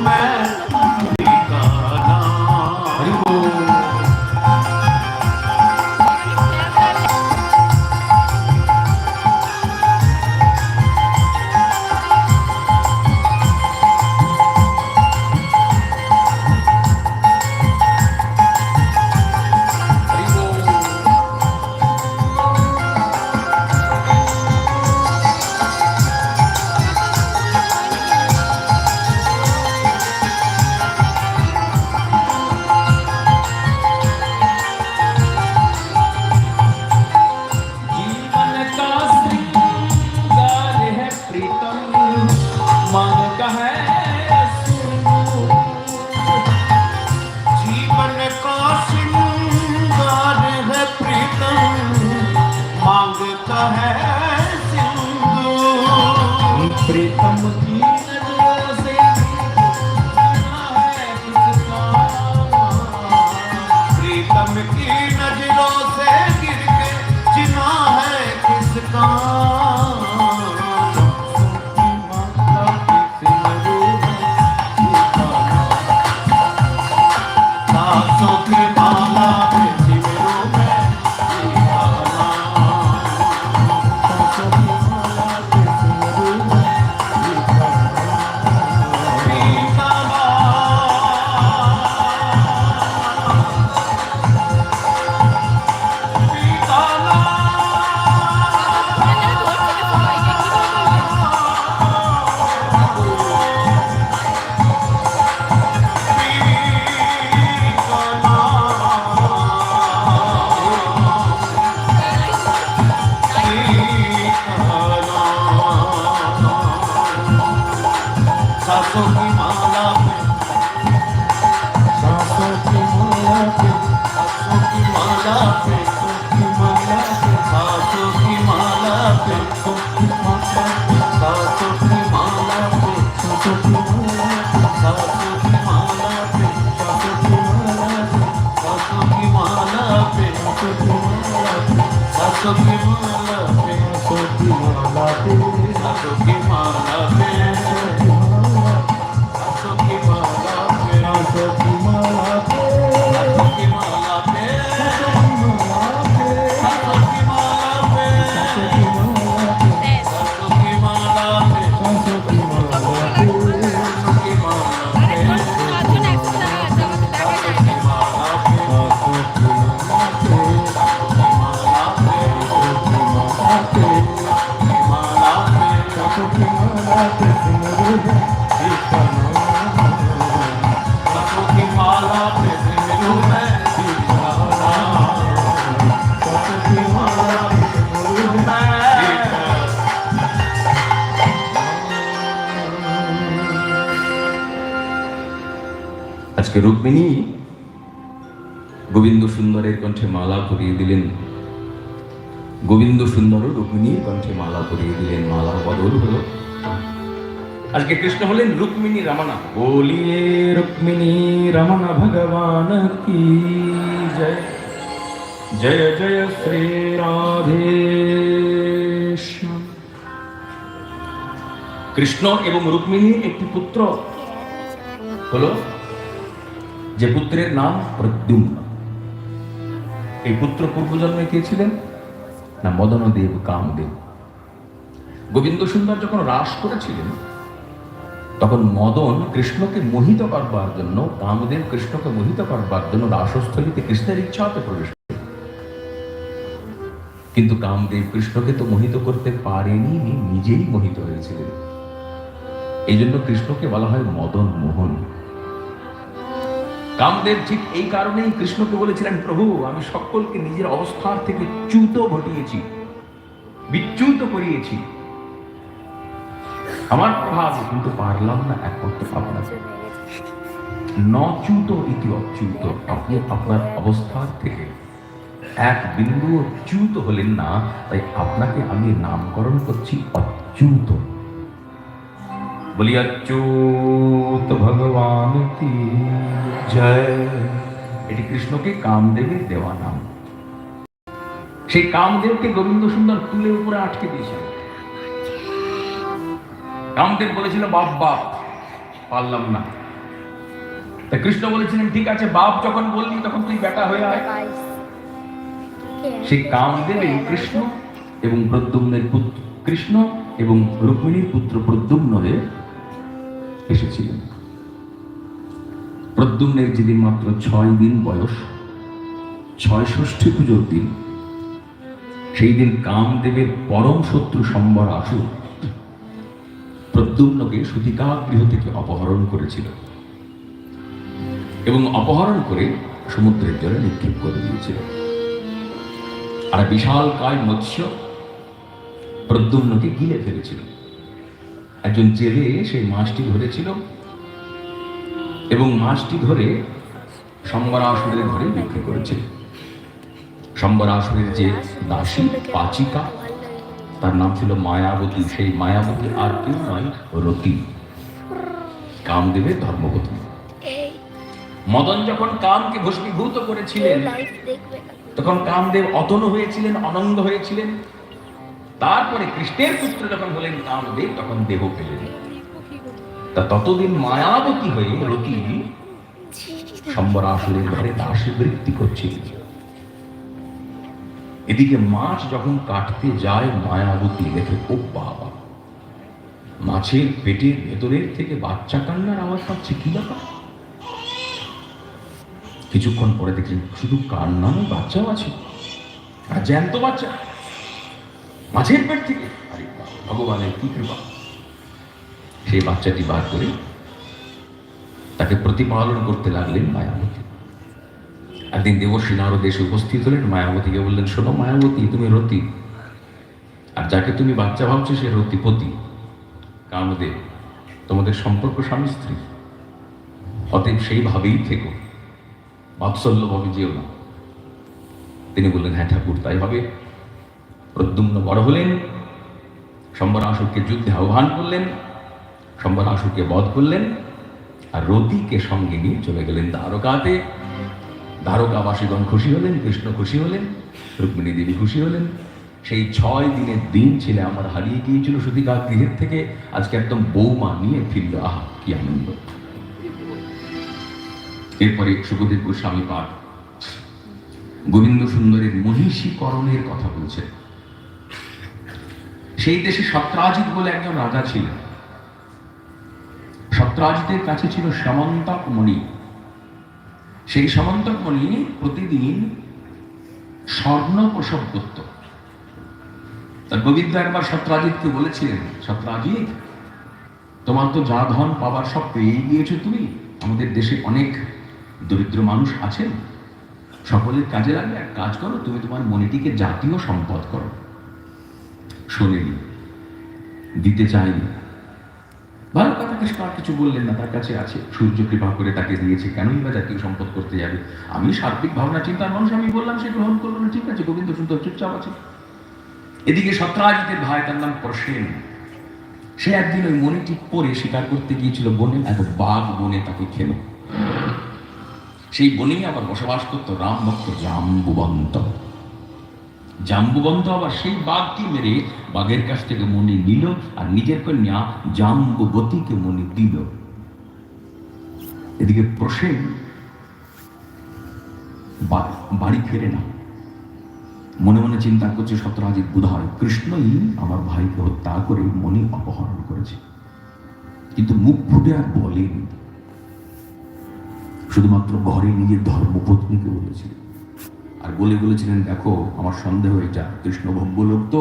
man. I'll put you on my lap. I'll put you on my lap. I'll put you on my lap. Rukmini, Govinda সুন্দরের কণ্ঠে মালা পরিয়ে দিলেন। গোবিন্দ সুন্দর রুক্মিণীর কণ্ঠে মালা পরিয়ে দিলেন। মালা বদল হলো। আজকে কৃষ্ণ হলেন রুক্মিণী রামানা। বলিয়ে রুক্মিণী রমনা, ভগবান কি জয়? জয় জয় শ্রী রাধে কৃষ্ণ এবং রুক্মিণীর একটি পুত্র হলো যে পুত্রের নাম প্রদ্যুম্ন এই পুত্র পূর্বজন্মে কে ছিলেন? না, মদনদেব কামদেব। গোবিন্দ সুন্দর যখন রাস করেছিলেন, তখন মদন কৃষ্ণকে মোহিত করবার জন্য, কামদেব কৃষ্ণকে মোহিত করবার জন্য রাসস্থলীতে কৃষ্ণের ইচ্ছাতে প্রবেশ। কিন্তু কামদেব কৃষ্ণকে তো মোহিত করতে পারেনি, নিজেই মোহিত হয়েছিলেন। এই জন্য কৃষ্ণকে বলা হয় মদন মোহন কামদেব ঠিক এই কারণেই কৃষ্ণকে বলেছিলেন, প্রভু, আমি সকলকে নিজের অবস্থার থেকে চ্যুত ঘটিয়েছি, বিচ্যুত করিয়েছি। আমার প্রভাব কিন্তু পারলাম না একমাত্র আপনাকে নচ্যুত ইতি অচ্যুত, আপনি আপনার অবস্থার থেকে এক বিন্দু চ্যুত হলেন না, তাই আপনাকে আমি নামকরণ করছি অচ্যুত। বলি, অচ্যুত ভগবান কি জয়? এটি কৃষ্ণকে কামদেবের দেওয়া নাম। সেই কামদেবকে গোবিন্দ সুন্দর তুলে উপরে আটকে দিয়েছিল কামদেব বলেছিল, বাপ বাপ, পারলাম না। তা কৃষ্ণ বলেছিলেন, ঠিক আছে, বাপ যখন বললি, তখন তুই বেটা হয়ে আয়। সেই কামদেব এই কৃষ্ণ এবং প্রদ্যুম্নের পুত্র, কৃষ্ণ এবং রুক্মিণীর পুত্র প্রদ্যুম্ন হয়ে এসেছিলেন প্রদ্যুম্নের যেদিন মাত্র ছয় দিন বয়স ছয় ষষ্ঠী পুজোর দিন, সেই দিন কামদেবের পরম শত্রু সম্বর আসুর প্রদ্যুম্নকে সুতিকা গৃহ থেকে অপহরণ করেছিল এবং অপহরণ করে সমুদ্রের জলে নিক্ষেপ করে দিয়েছিল। আর বিশাল কায় মৎস্য প্রদ্যুম্নকে গিলে ফেলেছিল। একজন জেলে সেই মাছটি ধরেছিল এবং মাছটি ধরে সম্বরাসুরের ঘরে বিক্রি করেছিল সম্বরাসুরের যে দাসী পাচিকা তার নাম ছিল মায়াবতী। সেই মায়াবতী আর কেউ নয় রতি। কামদেবের ধর্মপত্নী। মদন যখন কামকে ভস্মীভূত করেছিলেন তখন কামদেব অতন হয়েছিলেন অনঙ্গ হয়েছিলেন। তারপরে কৃষ্ণের পুত্র যখন হলেন কামদেব, তখন দেহ পেলেন। তা ততদিন মায়াবতী হয়ে রতি সম্বরাসুরের ঘরে দাসী বৃত্তি করছিল। এদিকে মাছ যখন কাটতে যায়, মায়াবতী দেখে, ও বাবা, মাছের পেটের ভেতরের থেকে বাচ্চা কান্নার আওয়াজ পাচ্ছে কি ব্যাপার? কিছুক্ষণ পরে দেখলেন, শুধু কান্না বাচ্চাও আছে। আর জ্যান্ত বাচ্চা। মাছের পেট থেকে। আরে ভগবানের কি কৃপা। সেই বাচ্চাটি বার করে তাকে প্রতিপালন করতে লাগলেন মায়াবতী। একদিন দেবশ্রী নারদ এসে উপস্থিত হলেন। মায়াবতীকে বললেন, শোনো মায়াবতী, তুমি রতি। আর যাকে তুমি বাচ্চা ভাবছ, সে রতিপতি। কামদেব, তোমাদের সম্পর্ক স্বামী, স্ত্রী। অতএব সেইভাবেই থেকো। বাৎসল্যভাবে যেও না। তিনি বললেন হ্যাঁ ঠাকুর, তাই হবে। প্রদ্যুম্ন বড় হলেন সম্বরাসুরকে যুদ্ধে আহ্বান করলেন সম্বরাসুরকে বধ করলেন, আর রতিকে সঙ্গে নিয়ে চলে গেলেন দ্বারকাতে। দ্বারকাবাসীগণ খুশি হলেন, কৃষ্ণ খুশি হলেন, রুক্মিণী দেবী খুশি হলেন। সেই ছয় দিনের দিন ছেলে আমার হারিয়ে গিয়েছিল সুতিকা গৃহের থেকে, আজকে একদম বৌমা নিয়ে ফিরল। আহা, কি আনন্দ। এরপরে সুখদেব গোস্বামী পাঠ। গোবিন্দ সুন্দরের মহিষীকরণের কথা বলছে সেই দেশে সত্রাজিৎ বলে একজন রাজা ছিলেন। সত্রাজিতের কাছে ছিল সমন্তক মণি। সেই সমন্তক মণি প্রতিদিন স্বর্ণ প্রসব করত। তার গোবিন্দ একবার সত্রাজিৎকে বলেছিলেন সত্রাজিৎ তোমার তো যা ধন পাবার সব পেয়ে গিয়েছো তুমি। আমাদের দেশে অনেক দরিদ্র মানুষ আছেন। সকলের কাজে লাগবে। এক কাজ করো, তুমি তোমার মনিটিকে জাতীয় সম্পদ করো। শোনেনি, দিতে চাইনি ভালো কথা কৃষ্ণ আর কিছু বললেন না, তার কাছে আছে। সূর্য কৃপা করে তাকে দিয়েছে, কেনই বা জাতীয় সম্পদ করতে যাবে? আমি সার্বিক ভাবনা, চিন্তার মানুষ, আমি বললাম, সে গ্রহণ করল না, ঠিক আছে, গোবিন্দ সুন্দর চুপচাপ আছে। এদিকে সত্রাজিতের ভাই, তার নাম প্রসেন সে একদিন ওই মনে ঠিক পরে শিকার করতে গিয়েছিল বনে, এক বাঘ বনে তাকে খেলো। সেই বনেই আবার বসবাস করতো রাম ভক্ত জাম্বুবন্ত। জাম্বুবন্ত আবার সেই বাঘকে মেরে বাঘের কাছ থেকে মণি নিল আর নিজের কন্যা জাম্বুবতীকে মণি দিল। এদিকে প্রসেন বাড়ি ফেরে না। মনে মনে চিন্তা করছে সত্যরাজিৎ বোধহয় কৃষ্ণই আমার ভাইকে হত্যা করে মণি অপহরণ করেছে। কিন্তু মুখ ফুটে আর বলেনি। শুধুমাত্র ঘরে নিজের ধর্মপত্নীকে বলেছিলেন আর বলে বলেছিলেন দেখো, আমার সন্দেহ এটা। কৃষ্ণ ভব্য লোক তো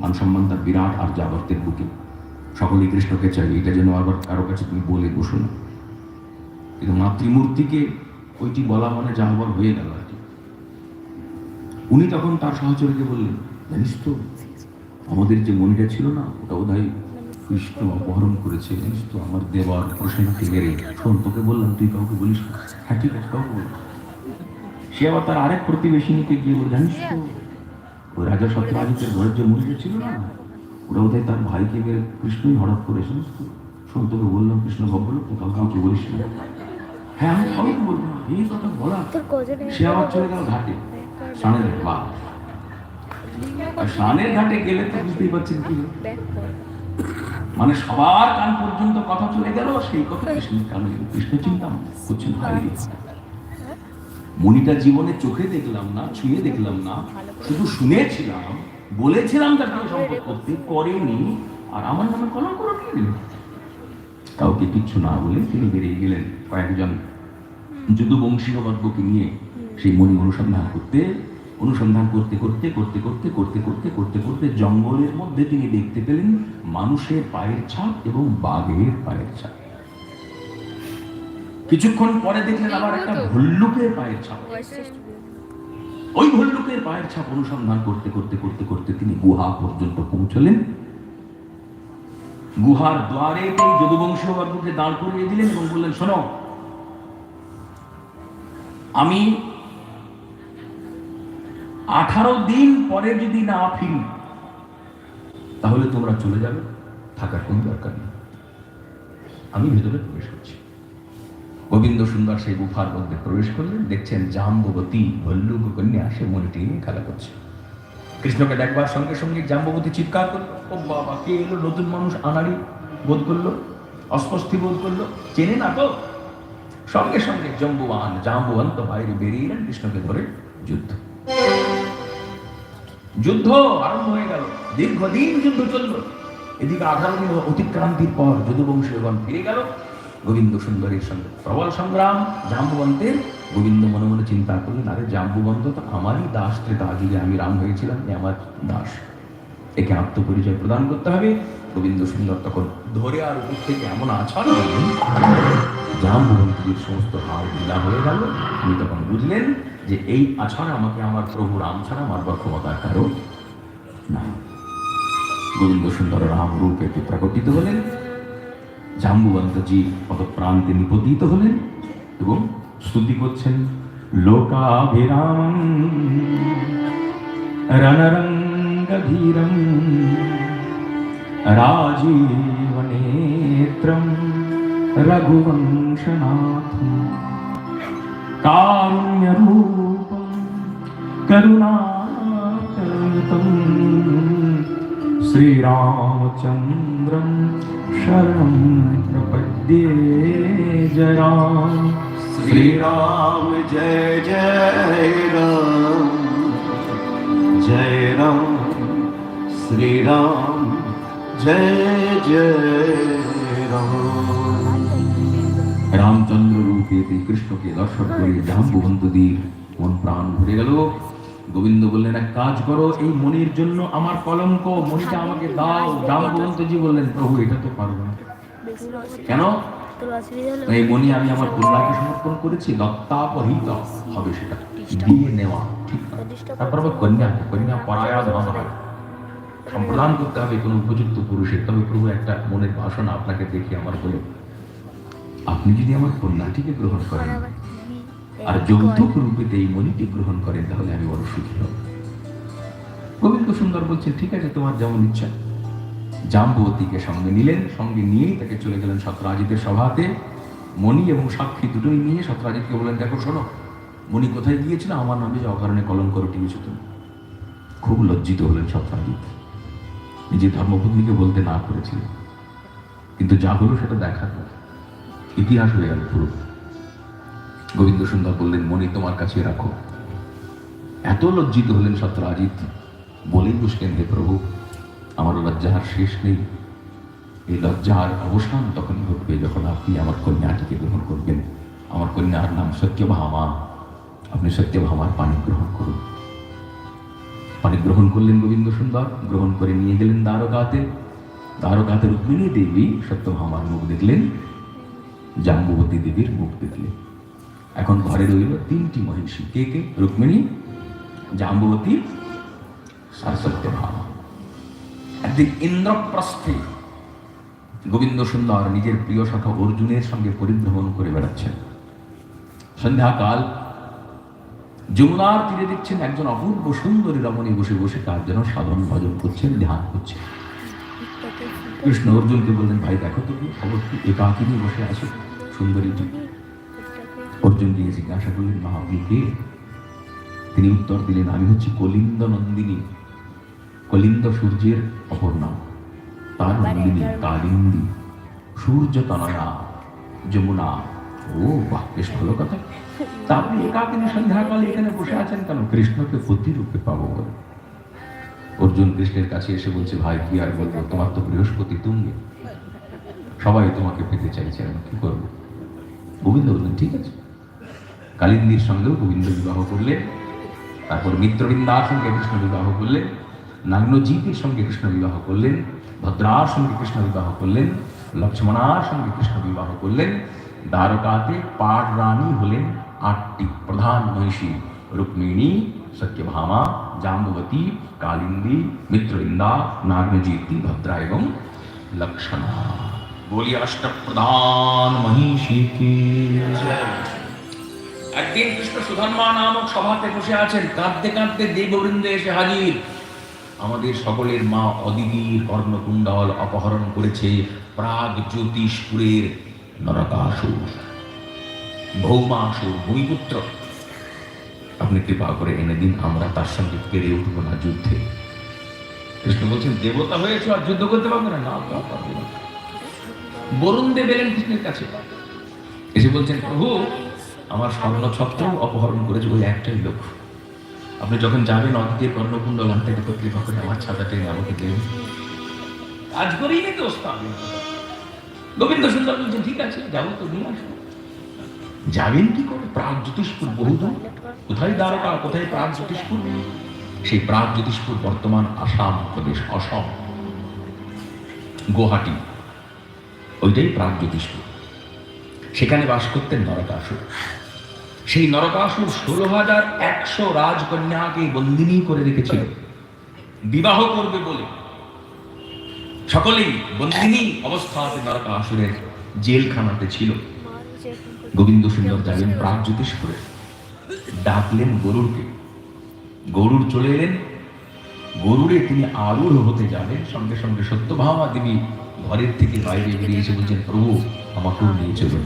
মান সম্মান তার বিরাট আর জাগর্তের বুকে। সকলেই কৃষ্ণকে চাই এটা যেন আবার কারও কাছে তুমি বলে বসো না। কিন্তু মাতৃমূর্তিকে ওইটি বলা মানে যা হবার হয়ে গেল আর কি। উনি তখন তার সহচরীকে বললেন, জানিস তো, আমাদের যে মনিটা ছিল না, ওটা বোধহয় কৃষ্ণ অপহরণ করেছে, জানিস তো, আমার দেওয়ার প্রসেনকে মেরে। শোন, তোকে বললাম, তুই কাউকে বলিস হ্যাঁ ঠিক আছে, কাউকে বলিস। সে আবার তার আরেক প্রতিবেশিনীকে গিয়ে বলে জানিস তো ওই রাজা সত্যরাজিতের ঘরের যে মনিটা ছিল না ওটা বোধহয় তার ভাইকে মেরে কৃষ্ণই হঠাৎ করে জানিস তো? শোন তোকে বললাম কৃষ্ণ ভব বলো তুই কাউকে কাউকে বলিস না। হ্যাঁ আমি কাউকে বলব না এই কথা বলা। সে আবার চলে গেল ঘাটে স্নানের বা আর স্নানের ঘাটে গেলে তো বুঝতেই পারছেন কি মানে সবার কান পর্যন্ত কথা চলে গেল সেই কথা কৃষ্ণের কানে কৃষ্ণ চিন্তা করছেন মনিটা জীবনে চোখে দেখলাম না, ছুঁয়ে দেখলাম না, শুধু শুনেছিলাম, বলেছিলাম তার সঙ্গে সম্পর্ক। করতে করেনি। আর আমার নামে কলম করে দিয়ে দিল কাউকে কিচ্ছু না বলে তিনি বেরিয়ে গেলেন কয়েকজন যদুবংশীয় বর্গকে নিয়ে। সেই মণি অনুসন্ধান করতে অনুসন্ধান করতে করতে করতে করতে করতে করতে করতে করতে জঙ্গলের মধ্যে তিনি দেখতে পেলেন মানুষের পায়ের ছাপ এবং বাঘের পায়ের ছাপ। কিছুক্ষণ পরে দেখলেন আবার একটা ভল্লুকের পায়ের ছাপ। ওই ভল্লুকের পায়ের ছাপ অনুসন্ধান করতে করতে করতে করতে তিনি গুহা পর্যন্ত পৌঁছলেন। গুহার দ্বারে তিনি যদুবংশীয় বর্গকে দাঁড় করিয়ে দিলেন এবং বললেন শোনো আমি আঠারো দিন পরে যদি না ফিরি তাহলে তোমরা চলে যাবে থাকার কোন দরকার নেই। আমি ভেতরে প্রবেশ করছি। গোবিন্দ সুন্দর সেই গুফার মধ্যে প্রবেশ করলেন, দেখছেন জাম্বতী ভল্লুক কন্যা সে মনিটি নিয়ে খেলা করছে। কৃষ্ণকে দেখবার সঙ্গে সঙ্গে জাম্বতী চিৎকার করল, ও বাবা, কে এলো? নতুন মানুষ আনাড়ি বোধ করল? অস্বস্তি বোধ করল? চেনে না তো? সঙ্গে সঙ্গে জম্বুবান জাম্বুবান তো বাইরে বেরিয়ে এলেন, কৃষ্ণকে ধরে যুদ্ধ। যুদ্ধ আরম্ভ হয়ে গেল। দীর্ঘদিন যুদ্ধ চলল। এদিকে দিন অতিক্রান্তির পর যদুবংশীয়গণ ফিরে গেল। গোবিন্দ সুন্দরীর সঙ্গে। প্রবল সংগ্রাম, জাম্বুবন্তের। গোবিন্দ মনে মনে চিন্তা করলেন, আরে জাম্বুবন্ত তো আমারই দাস ত্রেতা। যুগে আমি রাম হয়েছিলাম আমার দাস। একে আত্মপরিচয় প্রদান করতে হবে। গোবিন্দ সুন্দর তখন ধরে আর উপর থেকে এমন আছাড় জাম্বুবন্তীর সমস্ত হাড় ঢিলা হয়ে গেল। তিনি তখন বুঝলেন যে এই আছাড় আমাকে আমার প্রভু রাম ছাড়া মারবার ক্ষমতা কারণ না গোবিন্দ সুন্দর রাম রূপে প্রকটিত হলেন। জাম্বুবন্তজি কত প্রান্তে নিপতিত হলেন এবং স্তুতি করছেন লোকাভিরাম রণরঙ্গধীরম, রাজীবনেত্রম, রঘুবংশনাথম, কারুণ্যরূপম করুণাতম শ্রীরামচন্দ্রম शरणं प्रपद्ये जय राम श्रीराम जय जय राम जय राम, श्रीराम जय जय राम। রামচন্দ্র রূপে তিনি কৃষ্ণকে দর্শন করে রাম ভুবন্ত দিয়ে মন প্রাণ ভরে গেল গোবিন্দ বললেন এক কাজ করো এই মনির জন্য আমার কলঙ্ক মনিটা আমাকে দাও। জাম্বুবন্তজি বললেন প্রভু এটা তো পারব না। কেন? এই মনি আমি আমার কন্যাকে সমর্পণ করেছি দত্তাপহৃত হবে সেটা। দিয়ে নেওয়া ঠিক তারপর আবার কন্যাকে কন্যা পরায়া ধন হয়। সম্প্রদান করতে হবে কোনো উপযুক্ত পুরুষের। তবে প্রভু একটা মনের বাসনা আপনাকে দেখে আমার বলে। আপনি যদি আমার কন্যাটিকে গ্রহণ করেন আর যৌতুক রূপে এই মণিটি গ্রহণ করেন তাহলে আমি বড় সুখী হব। গোবিন্দ সুন্দর বলছেন ঠিক আছে তোমার যেমন ইচ্ছা। জাম্বতীকে সঙ্গে নিলেন সঙ্গে নিয়েই তাকে চলে গেলেন সত্রাজিতের সভাতে। মণি এবং সাক্ষী দুটোই নিয়ে সত্রাজিৎকে বললেন দেখো শোনো মণি কোথায় গিয়েছিল? আমার নামে যে অকারণে কলঙ্ক রটিয়েছো তুমি। খুব লজ্জিত হলেন সত্রাজিৎ নিজের ধর্মপত্নীকে বলতে না করেছিলেন। কিন্তু যা হলো সেটা দেখার। ইতিহাস হয়ে গেল পুরো। গোবিন্দ সুন্দর বললেন, মণি, তোমার কাছে রাখো। এত লজ্জিত হলেন সত্রাজিৎ বলেই বসলেন হে প্রভু, আমার লজ্জার শেষ নেই। এই লজ্জার অবসান তখন ঘটবে যখন আপনি আমার কন্যাটিকে গ্রহণ করবেন। আমার কন্যার নাম সত্যভামা। আপনি সত্যভামার পানি গ্রহণ করুন। পানি গ্রহণ করলেন গোবিন্দ সুন্দর গ্রহণ করে নিয়ে গেলেন দ্বারকাতে। দ্বারকাতে রুক্মিণী দেবী সত্যভামার মুখ দেখলেন, জাম্বুবতী দেবীর মুখ দেখলেন। এখন ঘরে রইল তিনটি মহিষী। কে কে? রুক্মিণী, জাম্বুবতী আর সত্যভামা একদিন ইন্দ্রপ্রস্থে গোবিন্দ সুন্দর নিজের প্রিয় সখা অর্জুনের সঙ্গে পরিভ্রমণ করে বেড়াচ্ছেন। সন্ধ্যাকাল, যমুনার তীরে দেখছেন একজন অপূর্ব সুন্দরী রমণী বসে বসে কার যেন সাধন ভজন করছেন, ধ্যান করছেন। কৃষ্ণ অর্জুনকে বললেন, ভাই, দেখো তুমি কি একাকিনী বসে আছে সুন্দরীটি অর্জুন দিয়ে জিজ্ঞাসা করলেন মা আপনি কে তিনি উত্তর দিলেন আমি হচ্ছি কলিন্দ নন্দিনী। কলিন্দ সূর্যের অপর নাম তার নন্দিনী কালিন্দী। সূর্য তনয়া যমুনা। ও বাহ বেশ ভালো কথা। তা আপনি একাকিনী সন্ধ্যাকালে এখানে বসে আছেন কেন? কৃষ্ণকে প্রতিরূপে পাবো বলে। অর্জুন কৃষ্ণের কাছে এসে বলছে ভাই কি আর বলব? তোমার তো বৃহস্পতি তুঙ্গে। সবাই তোমাকে পেতে চাইছে আমি কি করব? গোবিন্দ বললেন ঠিক আছে। কালিন্দির সঙ্গেও গোবিন্দ বিবাহ করলেন তারপর মিত্রবৃন্দার সঙ্গে কৃষ্ণ বিবাহ করলেন নাগ্নজিতের সঙ্গে কৃষ্ণ বিবাহ করলেন, ভদ্রার সঙ্গে কৃষ্ণ বিবাহ করলেন, লক্ষ্মণার সঙ্গে কৃষ্ণ বিবাহ করলেন, দ্বারকাতে পাট রানী হলেন আটটি প্রধান মহিষী, রুক্মিণী, সত্যভামা জাম্বতী কালিন্দী, মিত্রবৃন্দা, নাগ্নজিতি, ভদ্রা এবং লক্ষণা বলি অষ্টপ্রধান মহিষী কি জয়। একদিন কৃষ্ণ সুধর্মা নামক সভাতে বসে আছেন, কাঁদতে কাঁদতে দেববৃন্দে এসে হাজির। আমাদের সকলের মা অদিতির কর্ণকুণ্ডল অপহরণ করেছে প্রাগ জ্যোতিষপুরের নরকাসুর, ভৌমাসুর ভূমিপুত্র। আপনি কৃপা করে এনে দিন, আমরা তার সঙ্গে পেরে উঠবো না যুদ্ধে। কৃষ্ণ বলছেন, দেবতা হয়েছে আর যুদ্ধ করতে পারবে না? না পারবে না। বরুণ দেব এলেন কৃষ্ণের কাছে। এসে বলছেন, প্রভু আমার স্বর্ণ ছত্র অপহরণ করেছে ওই একটাই লোক। আপনি যখন যাবেন অদিতির কর্ণকুণ্ড ঘন্টাকে তো কৃপা করে আমার ছাতা টেনে আমাকে দেবেন কাজ করেই নাকি ওস্তাদ? গোবিন্দ সুন্দর বলছেন ঠিক আছে, যাব তো, নিয়ে আসব যাবেন কি করে? প্রাগ জ্যোতিষপুর বহুদূর। কোথায় দ্বারকা, কোথায় প্রাগ জ্যোতিষপুর? সেই প্রাগ জ্যোতিষপুর বর্তমান আসাম প্রদেশ, অসম। গুয়াহাটি। ওইটাই প্রাগ জ্যোতিষপুর। সেখানে বাস করতেন নরকাসুর। সেই নরকাসুর ষোলো হাজার একশো রাজকন্যাকে বন্দিনী করে রেখেছিল। বিবাহ করবে বলে। সকলেই বন্দিনী অবস্থাতে নরকাসুরের জেলখানাতে ছিল। গোবিন্দ সুন্দর যাবেন প্রাগ জ্যোতিষপুরে। ডাকলেন গরুরকে। গরুর চলে এলেন। গরুরে তিনি আরূঢ় হতে যাবেন। সঙ্গে সঙ্গে সত্যভামা দেবী ঘরের থেকে বাইরে বেরিয়ে এসে বলছেন, প্রভু, আমাকেও নিয়ে চলুন।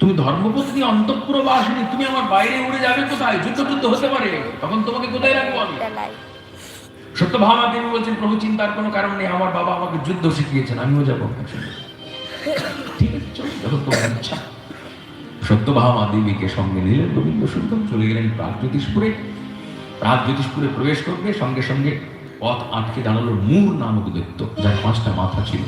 তুমি ধর্মপত্নী অন্তঃপুর বাসিনী তুমি আমার বাইরে উড়ে যাবে কোথায়? যুদ্ধ যুদ্ধ হতে পারে। তখন তোমাকে কোথায় রাখব আমি? সত্যভামা দেবী বলছেন প্রভু চিন্তার কোনো কারণ নেই আমার বাবা আমাকে যুদ্ধ শিখিয়েছেন আমিও যাব। ঠিক আছে চলো যখন তোমার ইচ্ছা। সত্যভামা দেবীকে সঙ্গে নিলেন গোবিন্দ সুন্দর চলে গেলেন প্রাগ জ্যোতিষপুরে প্রাগ জ্যোতিষপুরে প্রবেশ করবে সঙ্গে সঙ্গে পথ আটকে দাঁড়াল মূর নামক দৈত্য যার পাঁচটা মাথা ছিল।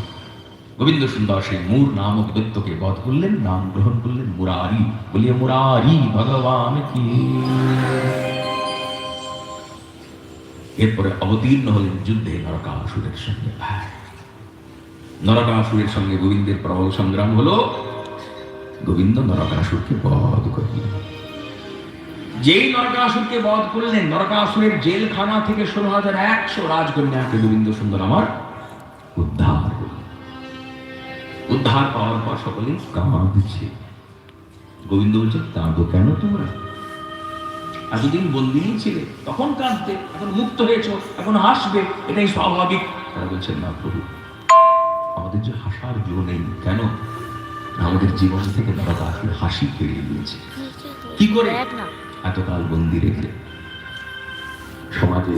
গোবিন্দ সুন্দর সেই মূর নামক দৈত্যকে বধ করলেন, নাম গ্রহণ করলেন মুরারি। বলিয়ে, মুরারি, ভগবান কি? এরপরে অবতীর্ণ হলেন যুদ্ধে নরকাসুরের সঙ্গে। নরকাসুরের সঙ্গে গোবিন্দের প্রবল সংগ্রাম হলো। গোবিন্দ নরকাসুরকে বধ করলেন। যেই নরকাসুরকে বধ করলেন, নরকাসুরের জেলখানা থেকে ষোলো হাজার একশো রাজকন্যাকে গোবিন্দ সুন্দর আমার উদ্ধার পাওয়ার পর সকলে কাঁদছে গোবিন্দ বলছে কাঁদো কেন তোমরা? এতদিন বন্দিনী ছিলে তখন কাঁদতে এখন মুক্ত হয়েছ এখন হাসবে এটাই স্বাভাবিক। তারা বলছেন না প্রভু আমাদের যে হাসার জো নেই কেন? আমাদের জীবন থেকে নরকাসুর হাসি ফিরিয়ে দিয়েছে কি করে? এতকাল বন্দি রেখে। সমাজে